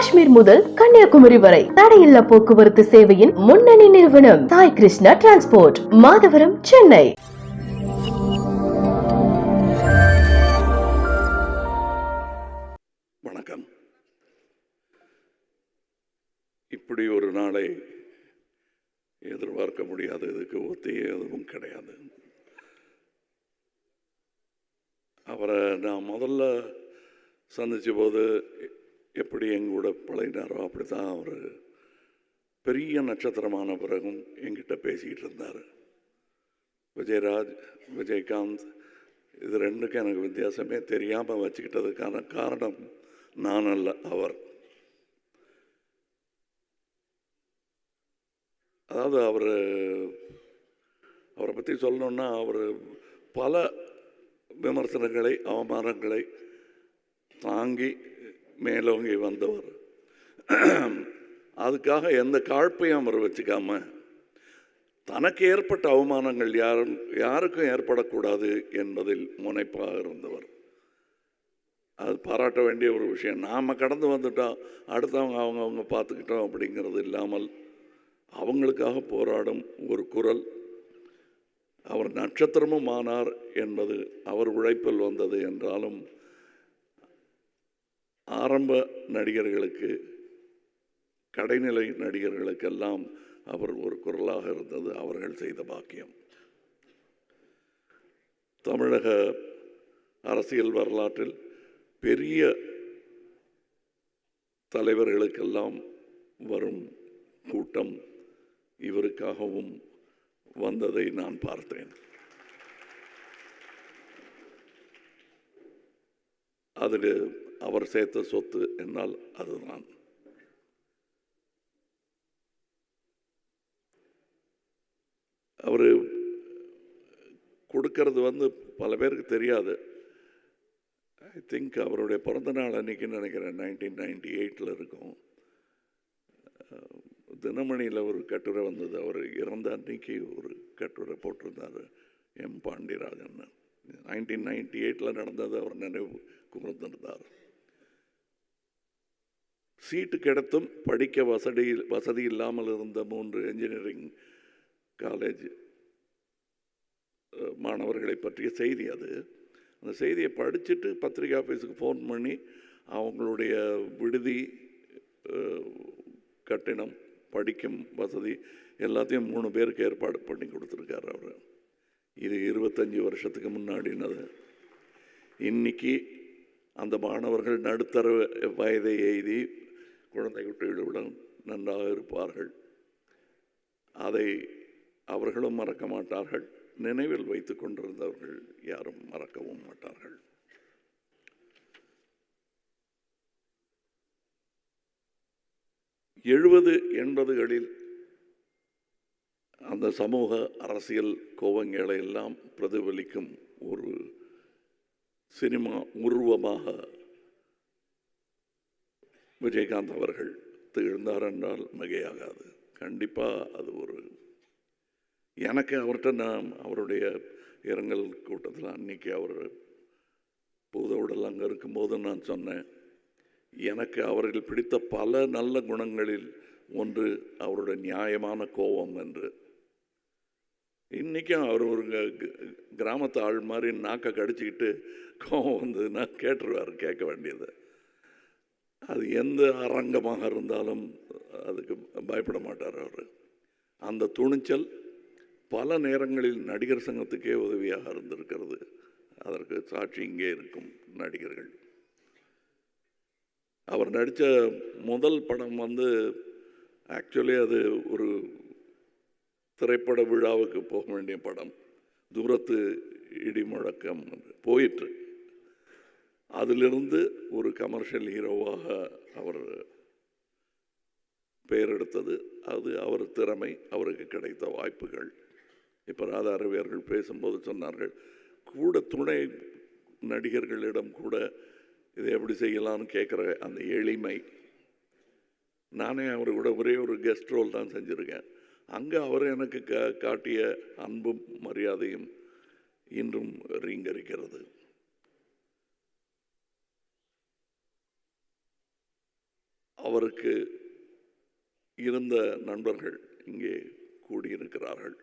காஷ்மீர் முதல் கன்னியாகுமரி வரை தடையில்லா போக்குவரத்து சேவையின் முன்னணி நிறுவனம் சாய் கிருஷ்ணா டிரான்ஸ்போர்ட் மாதவரம் சென்னை. வணக்கம். இப்படி ஒரு நாளை எதிர்பார்க்க முடியாது. இதுக்கு ஒத்தியே எதுவும் கிடையாது. அவரை நான் முதல்ல சந்திச்ச போது எப்படி எங்கூட பழகினாரோ அப்படி தான் அவர் பெரிய நட்சத்திரமான பிறகும் என்கிட்ட பேசிக்கிட்டு இருந்தார். விஜயராஜ் விஜயகாந்த் இது ரெண்டுக்கும் எனக்கு வித்தியாசமே தெரியாமல் வச்சுக்கிட்டதுக்கான காரணம் நான் அல்ல அவர். அதாவது அவர் அவரை பற்றி சொல்லணுன்னா அவர் பல விமர்சனங்களை அவமானங்களை தாங்கி மேலோங்கி வந்தவர். அதுக்காக எந்த காழ்ப்பையும் அவர் வச்சுக்காம தனக்கு ஏற்பட்ட அவமானங்கள் யாரும் யாருக்கும் ஏற்படக்கூடாது என்பதில் முனைப்பாக இருந்தவர். அது பாராட்ட வேண்டிய ஒரு விஷயம். நாம் கடந்து வந்துட்டோம் அடுத்தவங்க அவங்க அவங்க பார்த்துக்கிட்டோம் அப்படிங்கிறது இல்லாமல் அவங்களுக்காக போராடும் ஒரு குரல். அவர் நட்சத்திரமும் ஆனார் என்பது அவர் உழைப்பில் வந்தது என்றாலும் ஆரம்ப நடிகர்களுக்கு கடைநிலை நடிகர்களுக்கெல்லாம் அவர் ஒரு குரலாக இருந்தது அவர்கள் செய்த பாக்கியம். தமிழக அரசியல் வரலாற்றில் பெரிய தலைவர்களுக்கெல்லாம் வரும் கூட்டம் இவருக்காகவும் வந்ததை நான் பார்த்தேன். அதில் அவர் சேர்த்த சொத்து என்னால் அதுதான் அவர் கொடுக்கறது வந்து பல பேருக்கு தெரியாது. ஐ திங்க் அவருடைய பிறந்த நாள் அன்னைக்குன்னு நினைக்கிறேன் நைன்டீன் நைன்டி எயிட்டில் இருக்கும் தினமணியில் ஒரு கட்டுரை வந்தது. அவர் இறந்த அன்னைக்கு ஒரு கட்டுரை போட்டிருந்தார் எம் பாண்டியராஜன். நைன்டீன் நைன்டி எயிட்டில் நடந்தது அவர் நினைவு கூர்ந்திருந்தார் சீட்டு கிடைத்தும் படிக்க வசதி வசதி இல்லாமல் இருந்த மூன்று என்ஜினியரிங் காலேஜ் மாணவர்களை பற்றிய செய்தி அது. அந்த செய்தியை படிச்சுட்டு பத்திரிகை ஆஃபீஸுக்கு ஃபோன் பண்ணி அவங்களுடைய விடுதி கட்டிடம் படிக்கும் வசதி எல்லாத்தையும் மூணு பேருக்கு ஏற்பாடு பண்ணி கொடுத்துருக்காரு அவர். இது இருபத்தஞ்சி வருஷத்துக்கு முன்னாடினது. இன்னைக்கு அந்த மாணவர்கள் நடுத்தர வயதை எய்தி குழந்தை குட்டிகளுடன் நன்றாக இருப்பார்கள். அதை அவர்களும் மறக்க மாட்டார்கள். நினைவில் வைத்து கொண்டிருந்தவர்கள் யாரும் மறக்கவும் மாட்டார்கள். எழுபது எண்பதுகளில் அந்த சமூக அரசியல் கோபங்களை எல்லாம் பிரதிபலிக்கும் ஒரு சினிமா உருவமாக விஜயகாந்த் அவர்கள் எழுந்தார் என்றால் மிகையாகாது. கண்டிப்பாக அது ஒரு எனக்கு அவர்கிட்ட நான் அவருடைய இரங்கல் கூட்டத்தில் அன்னைக்கு அவர் பூத உடல் அங்கே இருக்கும்போது நான் சொன்னேன் எனக்கு அவர்கள் பிடித்த பல நல்ல குணங்களில் ஒன்று அவருடைய நியாயமான கோபம் என்று. இன்றைக்கும் அவர் ஒரு கிராமத்து ஆள் மாதிரி நாக்கை கடிச்சிக்கிட்டு கோபம் வந்ததுன்னா கேட்டுருவார் கேட்க வேண்டியது. அது எந்த அரங்கமாக இருந்தாலும் அதுக்கு பயப்பட மாட்டார் அவர். அந்த துணிச்சல் பல நேரங்களில் நடிகர் சங்கத்துக்கே உதவியாக இருந்திருக்கிறது. அதற்கு சாட்சி இங்கே இருக்கும் நடிகர்கள். அவர் நடித்த முதல் படம் வந்து ஆக்சுவலி அது ஒரு திரைப்பட விழாவுக்கு போக வேண்டிய படம். தூரத்து இடி முழக்கம் போயிற்று. அதிலிருந்து ஒரு கமர்ஷியல் ஹீரோவாக அவர் பெயர் எடுத்தது அது அவர் திறமை அவருக்கு கிடைத்த வாய்ப்புகள். இப்போ ராதா ரவியர்கள் பேசும்போது சொன்னார்கள் கூட துணை நடிகர்களிடம் கூட இதை எப்படி செய்யலாம்னு கேட்குற அந்த எளிமை. நானே அவர் கூட ஒரே ஒரு கெஸ்ட் ரோல் தான் செஞ்சுருக்கேன். அங்கே அவர் எனக்கு கா காட்டிய அன்பும் மரியாதையும் இன்றும் ரீங்கரிக்கிறது. அவருக்கு இருந்த நண்பர்கள் இங்கே கூடியிருக்கிறார்கள்.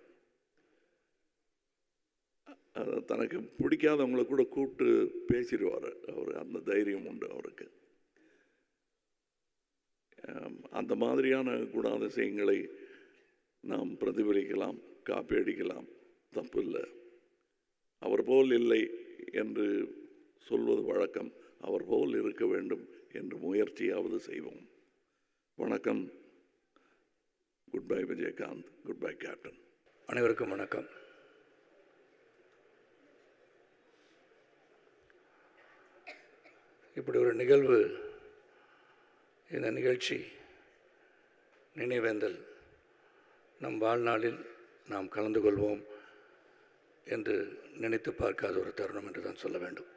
தனக்கு பிடிக்காதவங்கள கூட கூப்பிட்டு பேசிடுவார். அவர் அந்த தைரியம் உண்டு அவருக்கு. அந்த மாதிரியான குணாதிசயங்களை நாம் பிரதிபலிக்கலாம் காப்பி அடிக்கலாம் தப்பில்லை அவர் போல் இல்லை என்று சொல்வது வழக்கம். அவர் போல் இருக்க வேண்டும் என்று முயற்சியாவது செய்வோம். வணக்கம். Goodbye Vijayakanth. Goodbye captain அனைவருக்கும் வணக்கம். இப்படி ஒரு நிகழ்வு இந்த நிகழ்ச்சி நினைவேந்தல். நம் வாழ்நாளில் நாம் கலந்து கொள்வோம் என்று நினைத்து பார்க்காத ஒரு தருணம் என்று தான் சொல்ல வேண்டும்.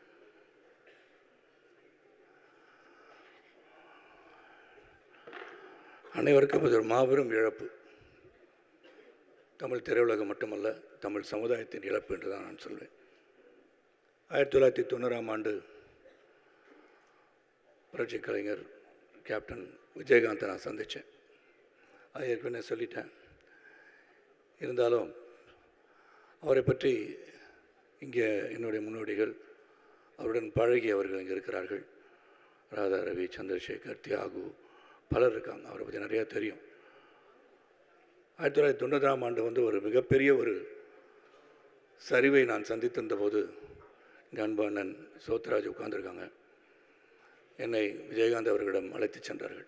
அனைவருக்கும் இது ஒரு மாபெரும் இழப்பு. தமிழ் திரையுலகம் மட்டுமல்ல தமிழ் சமுதாயத்தின் இழப்பு என்று தான் நான் சொல்வேன். ஆயிரத்தி தொள்ளாயிரத்தி தொண்ணூறாம் ஆண்டு புரட்சி கலைஞர் கேப்டன் விஜயகாந்தை நான் சந்தித்தேன். அது ஏற்கனவே சொல்லிட்டேன். இருந்தாலும் அவரை பற்றி இங்கே என்னுடைய முன்னோடிகள் அவருடன் பழகியவர்கள் இங்கே இருக்கிறார்கள். ராதா ரவி சந்திரசேகர் தியாகு பலர் இருக்காங்க. அவரை பற்றி நிறையா தெரியும். ஆயிரத்தி தொள்ளாயிரத்தி தொண்ணூறாம் ஆண்டு வந்து ஒரு மிகப்பெரிய ஒரு சரிவை நான் சந்தித்திருந்த போது எங்கள் அன்பு அண்ணன் சோத்ராஜ் உட்கார்ந்துருக்காங்க. என்னை விஜயகாந்த் அவர்களிடம் அழைத்து சென்றார்கள்.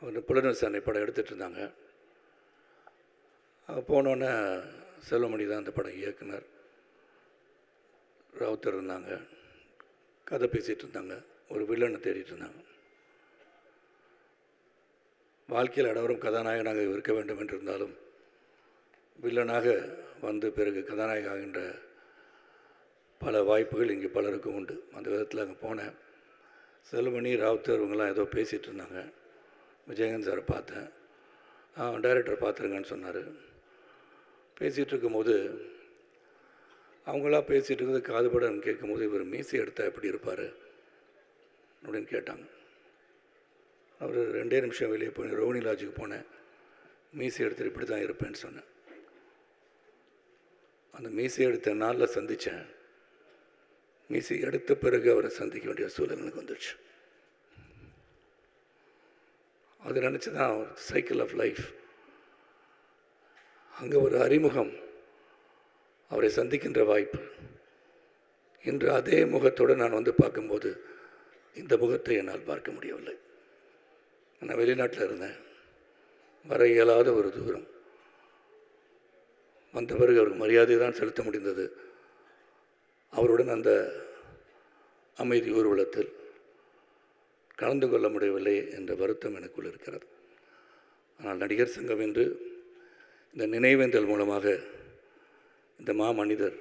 அவர் புலனரசனை படம் எடுத்துகிட்டு இருந்தாங்க. போனோன்னே செல்வமணி தான் அந்த படம் இயக்குனர். ராவுத்தர் இருந்தாங்க. கதை பேசிகிட்டு இருந்தாங்க. ஒரு வில்லனை தேடிட்டு இருந்தாங்க. வாழ்க்கையில் அனைவரும் கதாநாயகனாக இருக்க வேண்டும் என்றிருந்தாலும் வில்லனாக வந்து பிறகு கதாநாயக ஆகின்ற பல வாய்ப்புகள் இங்கே பலருக்கும் உண்டு. அந்த விதத்தில் அங்கே போனேன். செல்வமணி ராவுத்தர் இவங்கெல்லாம் ஏதோ பேசிகிட்டு இருந்தாங்க. விஜயகாந்த் சாரை பார்த்தேன். டைரக்டர் பார்த்துருங்கன்னு சொன்னார். பேசிகிட்டு இருக்கும்போது அவங்களா பேசிகிட்டு இருக்கிறது காதுபட கேட்கும்போது இவர் மீசி எடுத்தால் எப்படி இருப்பார் அப்படின்னு கேட்டாங்க. அவர் ரெண்டே நிமிஷம் வெளியே போய் ரோஹினி லாட்ஜுக்கு போனேன். மீசி எடுத்துகிட்டு இப்படி தான் இருப்பேன்னு சொன்னேன். அந்த மீசி எடுத்த நாளில் சந்தித்தேன் மீசி எடுத்த பிறகு அவரை சந்திக்க வேண்டிய சூழல் எனக்கு வந்துடுச்சு அது நினச்சி தான் சைக்கிள் ஆஃப் லைஃப் அங்கே ஒரு அறிமுகம் அவரை சந்திக்கின்ற வாய்ப்பு. இன்று அதே முகத்தோடு நான் வந்து பார்க்கும்போது இந்த முகத்தை என்னால் பார்க்க முடியவில்லை. நான் வெளிநாட்டில் இருந்தேன். வர இயலாத ஒரு தூரம். வந்த பிறகு அவருக்கு மரியாதை தான் செலுத்த முடிந்தது. அவருடன் அந்த அமைதி ஊர்வலத்தில் கலந்து கொள்ள முடியவில்லை என்ற வருத்தம் எனக்குள் இருக்கிறது. ஆனால் நடிகர் சங்கம் என்று இந்த நினைவேந்தல் மூலமாக இந்த மாமனிதர்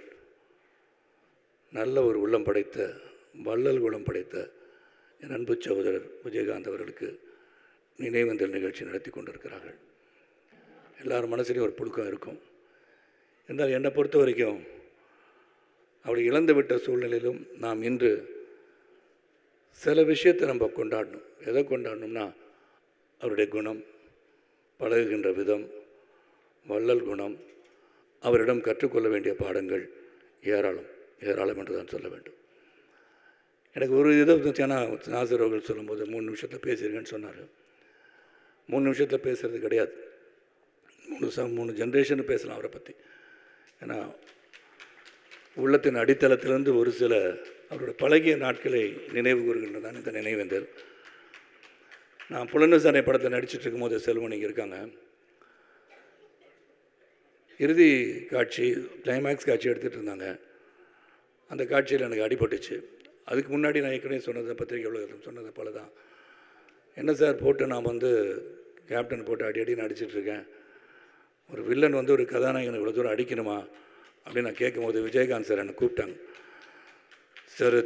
நல்ல ஒரு உள்ளம் படைத்த வள்ளல் குணம் படைத்த என் அன்பு சகோதரர் விஜயகாந்த் அவர்களுக்கு நினைவந்தல் நிகழ்ச்சி நடத்தி கொண்டிருக்கிறார்கள். எல்லார் மனசுலேயும் ஒரு புழுக்கம் இருக்கும். என்றால் என்னை பொறுத்த வரைக்கும் அப்படி இழந்து விட்ட சூழ்நிலையிலும் நாம் இன்று சில விஷயத்தை நம்ம கொண்டாடணும். எதை கொண்டாடணும்னா அவருடைய குணம் பழகுகின்ற விதம் வள்ளல் குணம் அவரிடம் கற்றுக்கொள்ள வேண்டிய பாடங்கள் ஏராளம் ஏராளம் என்று தான் சொல்ல வேண்டும். எனக்கு ஒரு இதை பற்றியான நாசர் அவர்கள் சொல்லும்போது மூணு நிமிஷத்தில் பேசியிருக்கேன்னு சொன்னார். மூணு நிமிஷத்தில் பேசுகிறது கிடையாது. மூணு ச மூணு ஜென்ரேஷன் பேசலாம் அவரை பற்றி ஏன்னா உள்ளத்தின் அடித்தளத்திலிருந்து ஒரு சில அவரோட பழகிய நாட்களை நினைவு கூறுகின்றதான் இந்த நினைவேந்தல். நான் புலனசானை படத்தில் நடிச்சிட்டு இருக்கும்போது செல்வன் இங்கே இருக்காங்க. இறுதி காட்சி கிளைமேக்ஸ் காட்சி எடுத்துகிட்டு இருந்தாங்க. அந்த காட்சியில் எனக்கு அடிபட்டுச்சு. அதுக்கு முன்னாடி நான் ஏற்கனவே சொன்னது பத்திரிகை உலகத்தில் சொன்னது போல தான் என்ன சார் போட்டு நான் வந்து கேப்டன் போட்டு அடி அடி நடிச்சிட்ருக்கேன் ஒரு வில்லன் வந்து ஒரு கதாநாயகன் இவ்வளோ தூரம் அடிக்கணுமா? அப்படின்னு நான் கேட்கும்போது விஜயகாந்த் சார் என்னை கூப்பிட்டாங்க. சார்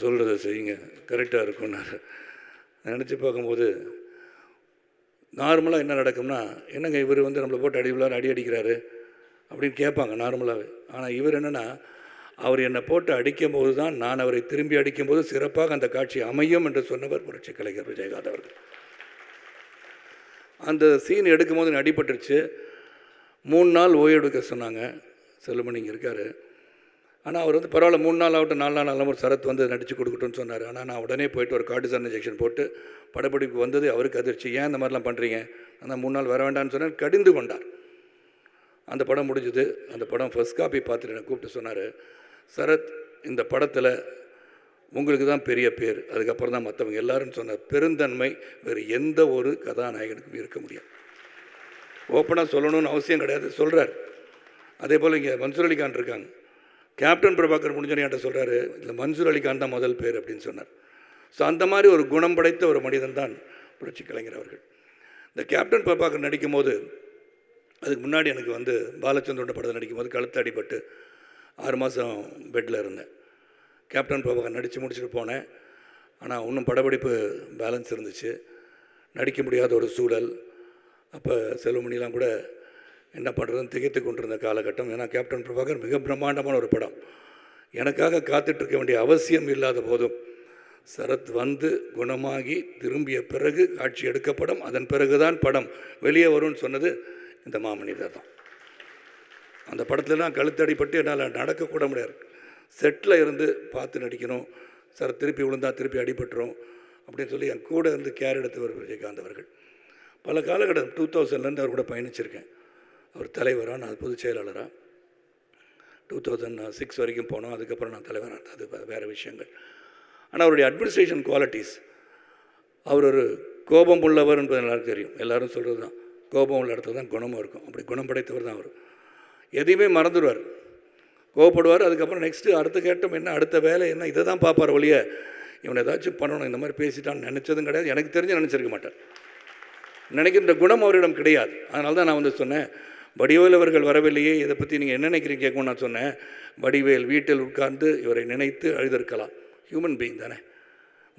சொல்கிறத செய்யுங்க. கரெக்டாக இருக்கும்னாரு. நினச்சி பார்க்கும்போது நார்மலாக என்ன நடக்கும்னா என்னங்க இவர் வந்து நம்மளை போட்டு அடி விழாரு அடி அடிக்கிறாரு? அப்படின்னு கேட்பாங்க நார்மலாகவே ஆனால் இவர் என்னென்னா அவர் என்னை போட்டு அடிக்கும் போது தான் நான் அவரை திரும்பி அடிக்கும்போது சிறப்பாக அந்த காட்சி அமையும் என்று சொன்னவர் புரட்சி கலைஞர் விஜயகாந்த் அவர்கள். அந்த சீன் எடுக்கும்போது அடிபட்டுருச்சு. மூணு நாள் ஓய்வு எடுக்க சொன்னாங்க. செல்லுமணி இங்கே இருக்கார். ஆனால் அவர் வந்து பரவாயில்ல மூணு நாள் ஆகட்டும் நாலு நாள் ஆகும் ஒரு சரத் வந்து நடித்து கொடுக்கட்டும்னு சொன்னார். ஆனால் நான் உடனே போயிட்டு ஒரு கார்டிசன் இன்ஜெக்ஷன் போட்டு படப்பிடிப்பு வந்தது அவருக்கு அதிர்ச்சி. ஏன் இந்த மாதிரிலாம் பண்ணுறீங்க ஆனால் மூணு நாள் வர வேண்டாம்னு சொன்னார் கடிந்து கொண்டார். அந்த படம் முடிஞ்சது. அந்த படம் ஃபர்ஸ்ட் காப்பி பார்த்துட்டு என்னை கூப்பிட்டு சொன்னார். சரத் இந்த படத்தில் உங்களுக்கு தான் பெரிய பேர். அதுக்கப்புறம் தான் மற்றவங்க எல்லாரும் சொன்ன பெருந்தன்மை வேறு எந்த ஒரு கதாநாயகனுக்கும் இருக்க முடியாது. ஓப்பனாக சொல்லணும்னு அவசியம் கிடையாது. சொல்கிறார் அதே போல் இங்கே மன்சூர் அலிகான் இருக்காங்க. கேப்டன் பிரபாகர் முடிஞ்சோன்னு என்கிட்ட சொல்கிறாரு இல்லை மன்சூர் அலிகான் தான் முதல் பேர் அப்படின்னு சொன்னார். ஸோ அந்த மாதிரி ஒரு குணம் படைத்த ஒரு மனிதன் தான் புரட்சி கலைஞர் அவர்கள். இந்த கேப்டன் பிரபாகர் நடிக்கும்போது அதுக்கு முன்னாடி எனக்கு வந்து பாலச்சந்திரோட படத்தில் நடிக்கும் போது கழுத்து அடிபட்டு ஆறு மாதம் பெட்டில் இருந்தேன். கேப்டன் பிரபாகர் நடித்து முடிச்சுட்டு போனேன். ஆனால் இன்னும் படப்பிடிப்பு பேலன்ஸ் இருந்துச்சு. நடிக்க முடியாத ஒரு சூழல். அப்போ செல்வமணிலாம் கூட என்ன பண்ணுறதுன்னு திகைத்து கொண்டிருந்த காலகட்டம். ஏன்னா கேப்டன் பிரபாகர் மிக பிரம்மாண்டமான ஒரு படம். எனக்காக காத்துட்ருக்க வேண்டிய அவசியம் இல்லாத போதும் சரத் வந்து குணமாகி திரும்பிய பிறகு காட்சி எடுக்கப்படும். அதன் பிறகுதான் படம் வெளியே வரும்னு சொன்னது இந்த மாமனிதர் தான். அந்த படத்துலலாம் கழுத்தடிப்பட்டு என்னால் நடக்கக்கூட முடியாது. செட்டில் இருந்து பார்த்து நடிக்கணும். சார் திருப்பி விழுந்தா திருப்பி அடிபட்டுரும் அப்படின்னு சொல்லி என் கூட இருந்து கேர் எடுத்தவர் விஜயகாந்த் அவர்கள். பல காலகட்டம் டூ தௌசண்ட்லேருந்து அவர் கூட பயணிச்சிருக்கேன். அவர் தலைவராக நான் பொதுச் செயலாளராக டூ தௌசண்ட் சிக்ஸ் வரைக்கும் போனோம். அதுக்கப்புறம் நான் தலைவராக அது வேறு விஷயங்கள். ஆனால் அவருடைய அட்மினிஸ்ட்ரேஷன் குவாலிட்டிஸ் அவர் ஒரு கோபம் உள்ளவர் என்பது எல்லாருக்கும் தெரியும். எல்லாரும் சொல்கிறது தான் கோபம் உள்ள இடத்துல தான் குணமும் இருக்கும். அப்படி குணம் படைத்தவர் தான் அவர். எதையுமே மறந்துடுவார். கோவப்படுவார். அதுக்கப்புறம் நெக்ஸ்ட்டு அடுத்த கேட்டம் என்ன அடுத்த வேலை என்ன இதை தான் பார்ப்பார் ஒழிய இவன் ஏதாச்சும் பண்ணணும் இந்த மாதிரி பேசிட்டான்னு நினச்சதும் கிடையாது. எனக்கு தெரிஞ்சு நினச்சிருக்க மாட்டார். நினைக்கின்ற குணம் அவரிடம் கிடையாது. அதனால தான் நான் வந்து சொன்னேன் வடிவேல் அவர்கள் வரவில்லையே இதை பற்றி நீங்கள் என்ன நினைக்கிறீங்க கேட்கணும் நான் சொன்னேன். வடிவேல் வீட்டில் உட்கார்ந்து இவரை நினைத்து அழுதிருக்கலாம். ஹியூமன் பீயிங் தானே.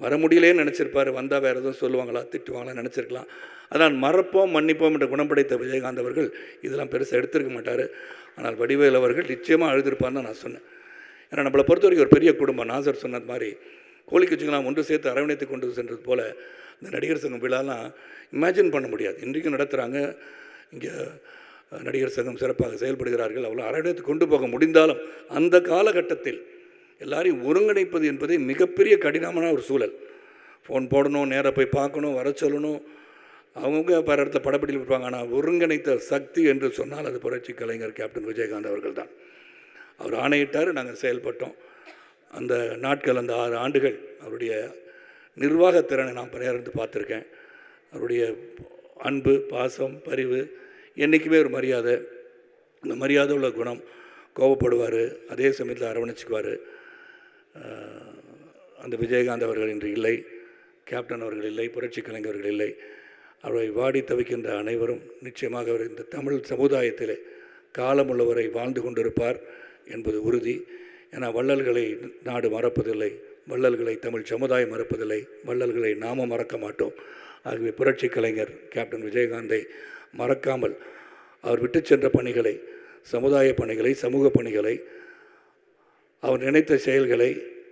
வர முடியலேன்னு நினச்சிருப்பார். வந்தால் வேறு எதுவும் சொல்லுவாங்களா? திட்டுவாங்களா? நினச்சிருக்கலாம். அதான் மறப்போம் மன்னிப்போம் என்ற குணப்படைத்த விஜயகாந்த் அவர்கள் இதெல்லாம் பெருசாக எடுத்திருக்க மாட்டார். ஆனால் வடிவேல் அவர்கள் நிச்சயமாக அழுதிருப்பார்னு தான் நான் சொன்னேன். ஏன்னா நம்மளை பொறுத்த வரைக்கும் ஒரு பெரிய குடும்பம். நாசர் சொன்னது மாதிரி கோழி குச்சுங்களாம் ஒன்று சேர்த்து அரவணைத்து கொண்டு சென்றது போல் இந்த நடிகர் சங்கம் விழாலாம் இமேஜின் பண்ண முடியாது. இன்றைக்கும் நடத்துகிறாங்க இங்கே நடிகர் சங்கம் சிறப்பாக செயல்படுகிறார்கள். அவ்வளோ அரவணைத்து கொண்டு போக முடிந்தாலும் அந்த காலகட்டத்தில் எல்லாரையும் ஒருங்கிணைப்பது என்பதே மிகப்பெரிய கடினமான ஒரு சூழல். ஃபோன் போடணும் நேராக போய் பார்க்கணும் வர சொல்லணும். அவங்கவுங்க வேறு இடத்துல படப்பிடியில் இருப்பாங்க ஆனால் ஒருங்கிணைத்த சக்தி என்று சொன்னால் அது புரட்சி கலைஞர் கேப்டன் விஜயகாந்த் அவர்கள் தான் அவர் ஆணையிட்டார் நாங்கள் செயல்பட்டோம். அந்த நாட்கள் அந்த ஆறு ஆண்டுகள் அவருடைய நிர்வாகத்திறனை நான் பணியார்ந்து பார்த்துருக்கேன். அவருடைய அன்பு பாசம் பரிவு என்றைக்குமே ஒரு மரியாதை. அந்த மரியாதை உள்ள குணம் கோபப்படுவார் அதே சமயத்தில் அரவணைச்சிக்குவார். அந்த விஜயகாந்த் அவர்கள் இன்று இல்லை கேப்டன் அவர்கள் இல்லை புரட்சி கலைஞர்கள் இல்லை. அவரை வாடி தவிக்கின்ற அனைவரும் நிச்சயமாக அவர் இந்த தமிழ் சமுதாயத்திலே காலமுள்ளவரை வாழ்ந்து கொண்டிருப்பார் என்பது உறுதி. ஏன்னா வள்ளல்களை நாடு மறப்பதில்லை வள்ளல்களை தமிழ் சமுதாயம் மறப்பதில்லை வள்ளல்களை நாமும் மறக்க மாட்டோம். ஆகவே புரட்சி கலைஞர் கேப்டன் விஜயகாந்தை மறக்காமல் அவர் விட்டு சென்ற பணிகளை சமுதாய பணிகளை சமூக பணிகளை அவர் நினைத்த செயல்களை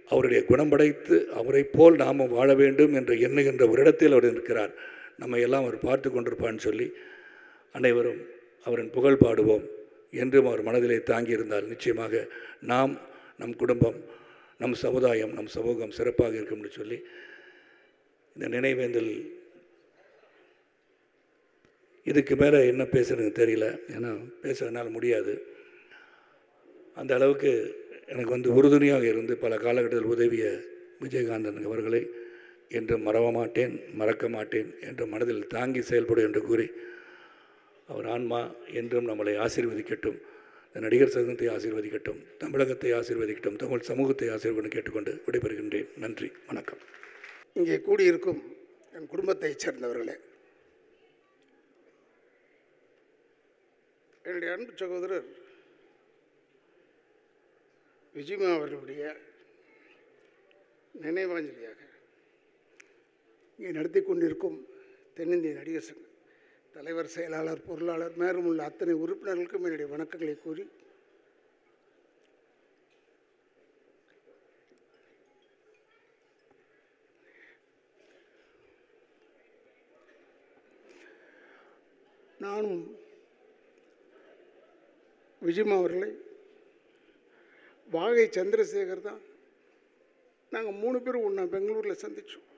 அவருடைய குணம்படைத்து அவரைப் போல் நாமும் வாழ வேண்டும் என்று எண்ணுகின்ற ஒரு இடத்தில் அவர் இருக்கிறார். நம்ம எல்லாம் அவர் பார்த்து கொண்டிருப்பான்னு சொல்லி அனைவரும் அவரின் புகழ் பாடுவோம் என்றும் அவர் மனதிலே தாங்கியிருந்தால் நிச்சயமாக நாம் நம் குடும்பம் நம் சமுதாயம் நம் சமூகம் சிறப்பாக இருக்கும்னு சொல்லி இந்த நினைவேந்தல் இதுக்கு மேலே என்ன பேசுறது தெரியல. ஏன்னா பேசுறதுனால முடியாது. அந்த அளவுக்கு எனக்கு வந்து உறுதுணையாக இருந்து பல காலகட்டத்தில் உதவிய விஜயகாந்தன் அவர்களை என்றும் மறவ மாட்டேன் மறக்க மாட்டேன் என்று மனதில் தாங்கி செயல்படும் என்று கூறி அவர் ஆன்மா என்றும் நம்மளை ஆசீர்வதிக்கட்டும் நடிகர் சங்கத்தை ஆசீர்வதிக்கட்டும் தமிழகத்தை ஆசீர்வதிக்கட்டும் தமிழ் சமூகத்தை ஆசீர்வதிக்கட்டும் கேட்டுக்கொண்டு விடைபெறுகின்றேன். நன்றி வணக்கம். இங்கே கூடியிருக்கும் என் குடும்பத்தைச் சேர்ந்தவர்களே என்னுடைய அன்பு சகோதரர் விஜயமா அவர்களுடைய நினைவாஞ்சலியாக இங்கே நடத்தி கொண்டிருக்கும் தென்னிந்திய நடிகர் சங்கம் தலைவர் செயலாளர் பொருளாளர் மேலும் உள்ள அத்தனை உறுப்பினர்களுக்கும் என்னுடைய வணக்கங்களை கூறி நானும் விஜயமா அவர்களை வாகை சந்திரசேகர் தான். நாங்கள் மூணு பேரும் ஒன்றா பெங்களூரில் சந்தித்தோம்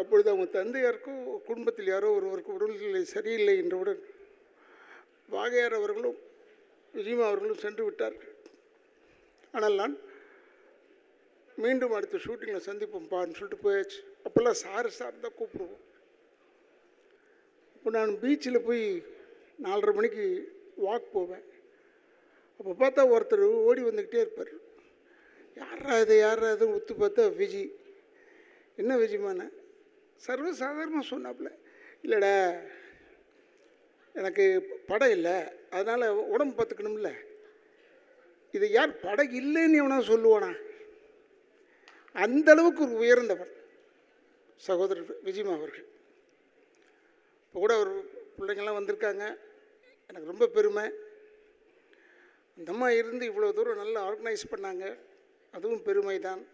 அப்பொழுது அவங்க தந்தையாருக்கும் குடும்பத்தில் யாரோ ஒருவருக்கு உடல்நிலை சரியில்லை என்றவுடன் வாகையார் அவர்களும் விஜயமா அவர்களும் சென்று விட்டார்கள். ஆனால் நான் மீண்டும் அடுத்த ஷூட்டிங்கில் சந்திப்போம்ப்பான்னு சொல்லிட்டு போயாச்சு. அப்போல்லாம் சார் சார் தான் கூப்பிடுவோம். இப்போ நான் பீச்சில் போய் நாலரை மணிக்கு வாக் போவேன். அப்போ பார்த்தா ஒருத்தர் ஓடி வந்துக்கிட்டே இருப்பார். யாரா இது யாரா இதுன்னு ஒத்து பார்த்தா விஜி. என்ன விஜயமான சர்வசாதாரணமாக சொன்னாப்புல. இல்லைடா எனக்கு படம் இல்லை அதனால் உடம்பு பார்த்துக்கணும்ல. இது யார் படம் இல்லைன்னு எவனா சொல்லுவானா? அந்தளவுக்கு ஒரு உயர்ந்தவர் சகோதரர் விஜயமா அவர்கள். இப்போ கூட அவர் பிள்ளைங்கள்லாம் வந்திருக்காங்க. எனக்கு ரொம்ப பெருமை. அந்த அம்மா இருந்து இவ்வளோ தூரம் நல்லா ஆர்கனைஸ் பண்ணாங்க. அதுவும் பெருமை தான்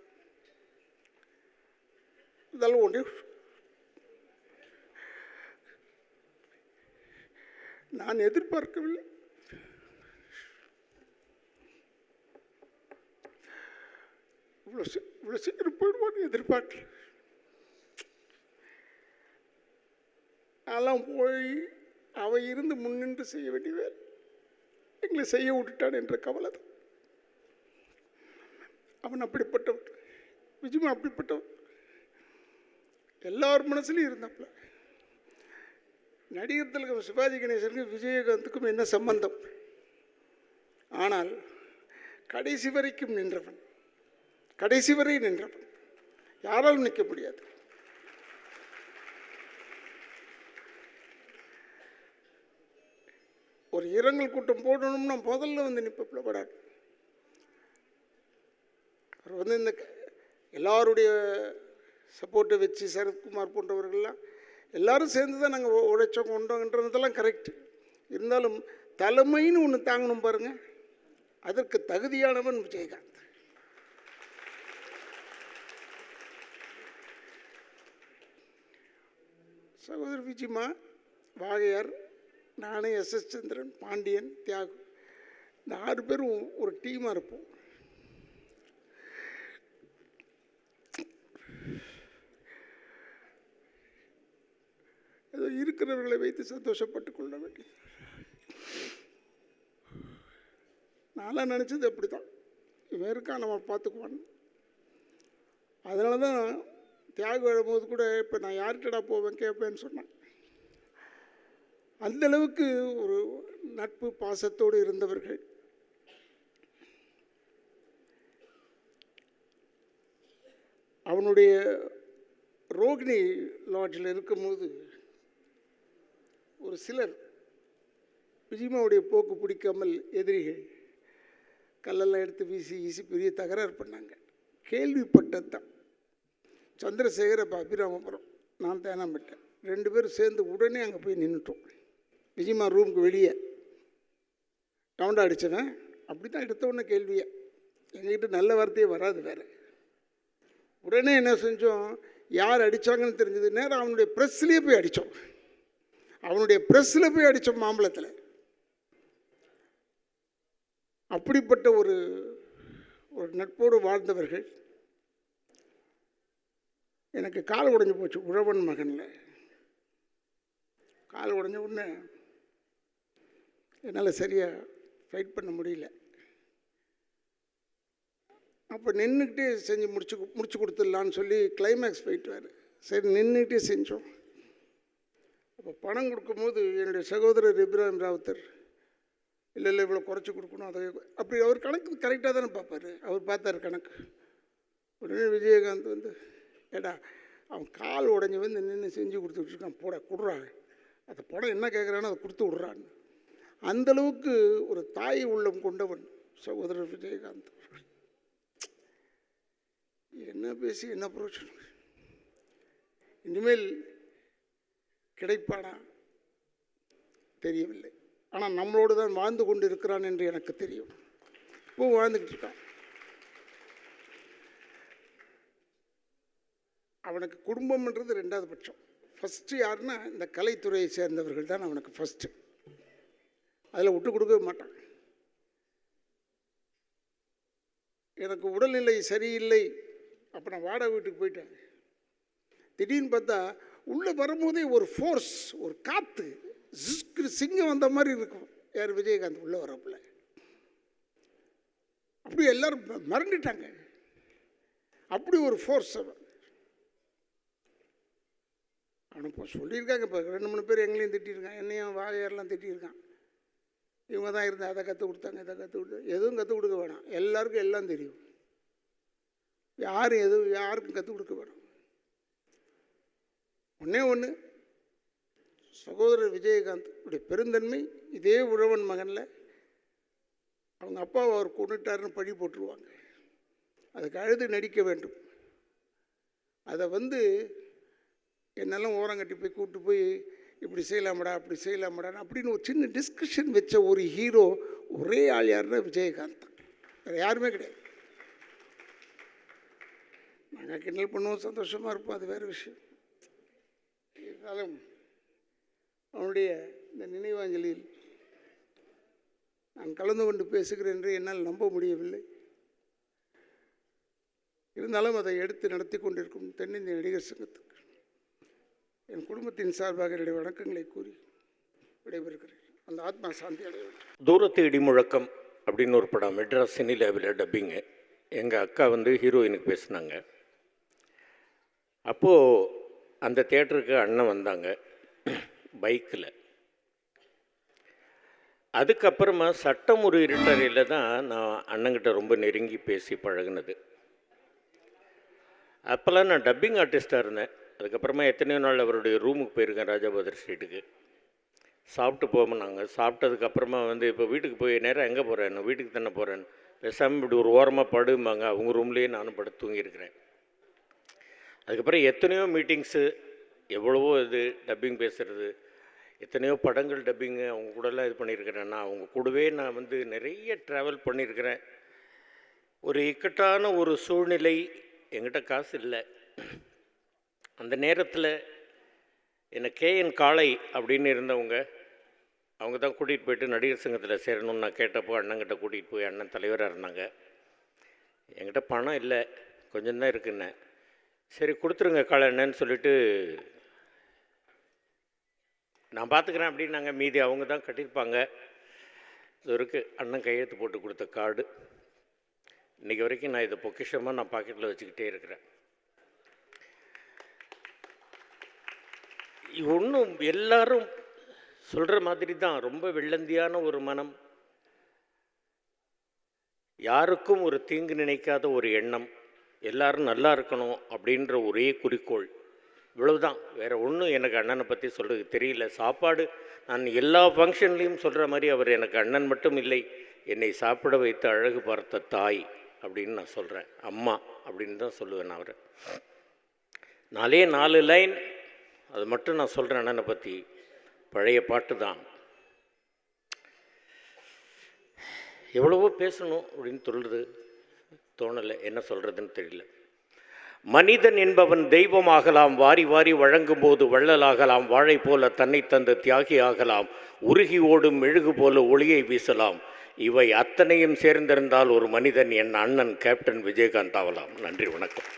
இதெல்லாம் ஒன்று. நான் எதிர்பார்க்கவில்லை. இவ்வளோ சீ- இவ்வளோ சீக்கிரம் போயிடுவான்னு எதிர்பார்க்கல. அதெல்லாம் போய் அவ இருந்து முன்னின்று செய்ய வேண்டிய வேலை எங்களை செய்ய விட்டுட்டான் என்ற கவலை தான். அவன் அப்படிப்பட்டவன். விஜயமா அப்படிப்பட்டவன். எல்லார் மனசுலையும் இருந்தாப்புல நடிகர் திலகம் சிவாஜி கணேசனுக்கும் விஜயகாந்துக்கும் என்ன சம்பந்தம்? ஆனால் கடைசி வரைக்கும் நின்றவன். கடைசி வரை நின்றவன். யாராலும் நிற்க முடியாது. ஒரு இரங்கல் கூட்டம் போடணும்னா முதல்ல வந்து நிற்பப்பில் படாது. அவர் வந்து இந்த க- எல்லாருடைய சப்போர்ட்டை வச்சு சரத்குமார் போன்றவர்கள்லாம் எல்லாரும் சேர்ந்து தான் நாங்கள் உழைச்சோம் கொண்டோங்கன்றதெல்லாம் கரெக்ட் இருந்தாலும் தலைமைன்னு ஒன்று தாங்கணும் பாருங்கள் அதற்கு தகுதியானவன் விஜயகாந்த். சகோதரி விஜிமா வாகையார் நான் எஸ்எஸ் சந்திரன் பாண்டியன் தியாகு. இந்த ஆறு பேரும் ஒரு டீமாக இருப்போம். ஏதோ இருக்கிறவர்களை வைத்து சந்தோஷப்பட்டு கொள்ள வேண்டிய நான்லாம் நினச்சது அப்படி தான் இவன் இருக்கான் நம்ம பார்த்துக்குவான். அதனால தான் தியாகம் எழும்போது கூட இப்போ நான் யார்கிட்டடா போவேன் கேட்பேன்னு சொன்னேன். அந்தளவுக்கு ஒரு நட்பு பாசத்தோடு இருந்தவர்கள். அவனுடைய ரோகிணி லாட்ஜில் இருக்கும்போது ஒரு சிலர் விஜயமாவுடைய போக்கு பிடிக்காமல் எதிரிகள் கல்லெல்லாம் எடுத்து வீசி வீசி பெரிய தகராறு பண்ணாங்க. கேள்விப்பட்டது தான் சந்திரசேகர் அப்போ அபிராமபுரம். நான் தேனாம்பட்டேன் ரெண்டு பேரும் சேர்ந்து உடனே அங்கே போய் நின்றுட்டோம். நிஜமா ரூமுக்கு வெளியே. ரவுண்டா அடித்தவன் அப்படி தான் எடுத்த உடனே கேள்வியை. எங்ககிட்ட நல்ல வார்த்தையே வராது வேறு. உடனே என்ன செஞ்சோம்? யார் அடித்தாங்கன்னு தெரிஞ்சது நேரம் அவனுடைய ப்ரெஸ்லேயே போய் அடித்தோம் அவனுடைய ப்ரெஸ்ஸில் போய் அடித்தோம் மாம்பழத்தில். அப்படிப்பட்ட ஒரு ஒரு நட்போடு வாழ்ந்தவர்கள். எனக்கு கால் உடஞ்சி போச்சு உழவன் மகனில். கால் உடஞ்ச உடனே என்னால் சரியாக ஃபைட் பண்ண முடியல. அப்போ நின்றுக்கிட்டே செஞ்சு முடிச்சு முடிச்சு கொடுத்துடலான்னு சொல்லி கிளைமேக்ஸ் ஃபைட் வேறு. சரி நின்றுக்கிட்டே செஞ்சோம். அப்போ பணம் கொடுக்கும்போது என்னுடைய சகோதரர் இப்ராஹிம் ராவுத்தர் இல்லை இல்லை இவ்வளோ குறைச்சி கொடுக்கணும் அதை அப்படி அவர் கணக்கு கரெக்டாக தானே பார்ப்பார். அவர் பார்த்தார் கணக்கு. உடனே விஜயகாந்த் வந்து ஏடா அவன் கால் உடஞ்சி வந்து நின்று செஞ்சு கொடுத்துட்ருக்கான் போட கொடுறான் அந்த படம் என்ன கேட்குறானோ அதை கொடுத்து விட்றான்னு. அந்த அளவுக்கு ஒரு தாய் உள்ளம் கொண்டவன் சகோதரர் விஜயகாந்த் என்ன பேசி என்ன பிரயோஜனம்? இனிமேல் கிடைப்பானா? தெரியவில்லை. ஆனால் நம்மளோடு தான் வாழ்ந்து கொண்டு இருக்கிறான் என்று எனக்கு தெரியும். இப்போ வாழ்ந்துக்கிட்டு இருக்கான். அவனுக்கு குடும்பம்ன்றது ரெண்டாவது பட்சம். ஃபஸ்ட்டு யாருன்னா இந்த கலைத்துறையை சேர்ந்தவர்கள் தான் அவனுக்கு ஃபஸ்ட்டு அதில் விட்டு கொடுக்கவே மாட்டான். எனக்கு உடல்நிலை சரியில்லை அப்போ நான் வாடகை வீட்டுக்கு போயிட்டேன். திடீர்னு பார்த்தா உள்ளே வரும்போதே ஒரு ஃபோர்ஸ் ஒரு காற்று ஜிஸ்க்கு சிங்கம் வந்த மாதிரி இருக்கும். யார் விஜயகாந்த் உள்ளே வரப்பில் அப்படி எல்லோரும் ம- மறந்துட்டாங்க. அப்படி ஒரு ஃபோர்ஸ் அவன். அவனை இப்போ சொல்லியிருக்காங்க இப்போ ரெண்டு மூணு பேர் எங்களையும் திட்டியிருக்கான் என்னையும் வாழையாரெலாம் திட்டியிருக்கான். இவங்க தான் இருந்து அதை கற்றுக் கொடுத்தாங்க இதை கற்றுக் கொடுத்தாங்க எதுவும் கற்றுக் கொடுக்க வேணாம். எல்லாருக்கும் எல்லாம் தெரியும். யாரும் எதுவும் யாருக்கும் கற்றுக் கொடுக்க வேணாம். ஒன்றே ஒன்று சகோதரர் விஜயகாந்த் உடைய பெருந்தன்மை இதே உழவன் மகனில் அவங்க அப்பாவை அவர் கொண்டுட்டாருன்னு பழி போட்டுருவாங்க. அதுக்கு அழுது நடிக்க வேண்டும். அதை வந்து என்னெல்லாம் ஓரங்கட்டி போய் கூப்பிட்டு போய் இப்படி செய்யலாமடா அப்படி செய்யலாமடா அப்படின்னு ஒரு சின்ன டிஸ்கஷன் வச்ச ஒரு ஹீரோ ஒரே ஆள் யாருன்னா விஜயகாந்த். தான் வேறு யாருமே கிடையாது. நாங்கள் கிண்டல் பண்ணுவோம் சந்தோஷமாக இருப்போம் அது வேறு விஷயம். இருந்தாலும் அவனுடைய இந்த நினைவாஞ்சலியில் நான் கலந்து கொண்டு பேசுகிறேன் என்று என்னால் நம்ப முடியவில்லை. இருந்தாலும் அதை எடுத்து நடத்தி கொண்டிருக்கும் தென்னிந்திய நடிகர் சங்கத்துக்கு. என் குடும்பத்தின் சார்பாக என்னுடைய வணக்கங்களை கூறி விடைபெறுகிறேன். அந்த ஆத்மா சாந்தி அடைய வேண்டும். தூரத்து இடிமுழக்கம் அப்படின்னு ஒரு படம் மெட்ராஸ் சினி லேபில் டப்பிங்கு எங்கள் அக்கா வந்து ஹீரோயினுக்கு பேசினாங்க. அப்போது அந்த தேட்டருக்கு அண்ணன் வந்தாங்க பைக்கில் அதுக்கப்புறமா சட்டம் ஒரு இருட்டறையில் தான் நான் அண்ணங்கிட்ட ரொம்ப நெருங்கி பேசி பழகுனது. அப்போல்லாம் நான் டப்பிங் ஆர்டிஸ்ட்டாக இருந்தேன். அதுக்கப்புறமா எத்தனையோ நாள் அவருடைய ரூமுக்கு போயிருக்கேன் ராஜாபாதர் ஸ்ட்ரீட்டுக்கு. சாப்பிட்டு போவோம்னாங்க சாப்பிட்டதுக்கப்புறமா வந்து இப்போ வீட்டுக்கு போய் நேரம் எங்கே போகிறேன் வீட்டுக்கு தானே போகிறேன் பேசாமல் இப்படி ஒரு ஓரமாக படும்பாங்க. அவங்க ரூம்லேயே நானும் படுத்து தூங்கியிருக்கிறேன். அதுக்கப்புறம் எத்தனையோ மீட்டிங்ஸு எவ்வளவோ இது டப்பிங் பேசுகிறது எத்தனையோ படங்கள் டப்பிங்கு அவங்க கூடலாம் இது பண்ணியிருக்கிறேன்னா அவங்க கூடவே நான் வந்து நிறைய ட்ராவல் பண்ணியிருக்கிறேன். ஒரு இக்கட்டான ஒரு சூழ்நிலை எங்கிட்ட காசு இல்லை. அந்த நேரத்தில் என்னை கேஎன் காளை அப்படின்னு இருந்தவங்க அவங்க தான் கூட்டிகிட்டு போயிட்டு நடிகர் சங்கத்தில் சேரணும்னு நான் கேட்டப்போ அண்ணங்கிட்ட கூட்டிகிட்டு போய் அண்ணன் தலைவராக இருந்தாங்க. என்கிட்ட பணம் இல்லை கொஞ்சம் தான் இருக்குன்னு சரி கொடுத்துருங்க காளை என்னன்னு சொல்லிட்டு நான் பார்த்துக்கிறேன் அப்படின்னாங்க. மீதி அவங்க தான் கட்டியிருப்பாங்க. இது இருக்குது அண்ணன் கையெழுத்து போட்டு கொடுத்த கார்டு. இன்றைக்கி வரைக்கும் நான் இதை பொக்கிஷமாக நான் பாக்கெட்டில் வச்சுக்கிட்டே இருக்கிறேன். ஒன்றும் எல்லாரும் சொல்கிற மாதிரி தான் ரொம்ப வெள்ளந்தியான ஒரு மனம். யாருக்கும் ஒரு தீங்கு நினைக்காத ஒரு எண்ணம். எல்லாரும் நல்லா இருக்கணும் அப்படின்ற ஒரே குறிக்கோள். இவ்வளவுதான். வேறு ஒன்றும் எனக்கு அண்ணனை பற்றி சொல்கிறது தெரியல. சாப்பாடு நான் எல்லா ஃபங்க்ஷன்லேயும் சொல்கிற மாதிரி அவர் எனக்கு அண்ணன் மட்டும் இல்லை. என்னை சாப்பிட வைத்து அழகு பார்த்த தாய் அப்படின்னு நான் சொல்கிறேன் அம்மா அப்படின்னு தான் சொல்லுவேன் நான் அவரை. நாலே நாலு லைன் அது மட்டும் நான் சொல்கிறேன் அண்ணனை பற்றி பழைய பாட்டு தான். எவ்வளவோ பேசணும் அப்படின்னு சொல்கிறது தோணலை என்ன சொல்கிறதுன்னு தெரியல. மனிதன் என்பவன் தெய்வமாகலாம் வாரி வாரி வழங்கும் போது வள்ளலாகலாம் வாழை போல தன்னை தந்து தியாகி ஆகலாம் உருகி ஓடும் மெழுகு போல ஒளியை வீசலாம். இவை அத்தனையும் சேர்ந்திருந்தால் ஒரு மனிதன் என் அண்ணன் கேப்டன் விஜயகாந்த் ஆகலாம் நன்றி வணக்கம்.